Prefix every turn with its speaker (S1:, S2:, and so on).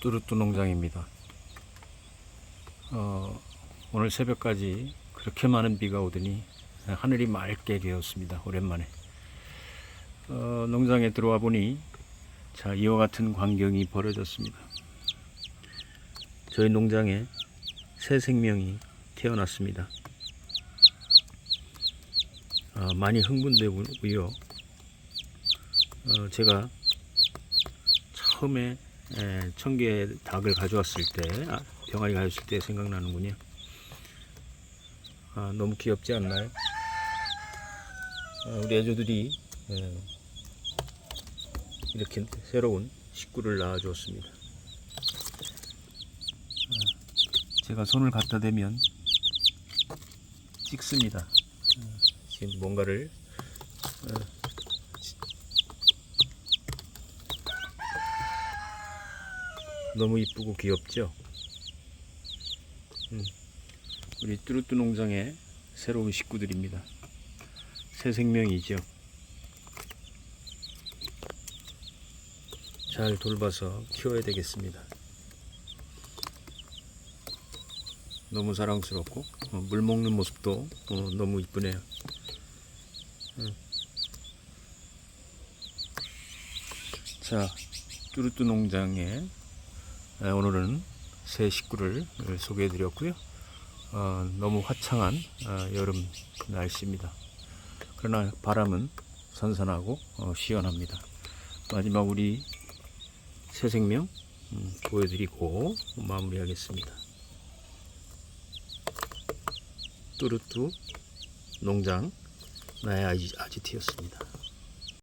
S1: 뚜루뚜 농장입니다. 어, 오늘 새벽까지 그렇게 많은 비가 오더니 하늘이 맑게 되었습니다. 오랜만에. 어, 농장에 들어와 보니 자, 이와 같은 광경이 벌어졌습니다. 저희 농장에 새 생명이 태어났습니다. 어, 많이 흥분되고요. 어, 제가 처음에 에, 청개 닭을 가져왔을 때, 아, 병아리 가져왔을 때 생각나는군요. 아, 너무 귀엽지 않나요? 아, 우리 애조들이 에, 이렇게 새로운 식구를 낳아주었습니다. 아, 제가 손을 갖다 대면 찍습니다. 아, 지금 뭔가를 너무 이쁘고 귀엽죠? 음, 우리 뚜루뚜 농장의 새로운 식구들입니다. 새 생명이죠. 잘 돌봐서 키워야 되겠습니다. 너무 사랑스럽고 어, 물 먹는 모습도 어, 너무 이쁘네요. 음. 자, 뚜루뚜 농장에 에, 오늘은 새 식구를 소개해 드렸고요. 어, 너무 화창한 어, 여름 날씨입니다. 그러나 바람은 선선하고 어, 시원합니다. 마지막 우리 새 생명 음, 보여드리고 마무리하겠습니다. 뚜루뚜 농장 나의 아지, 아지트였습니다.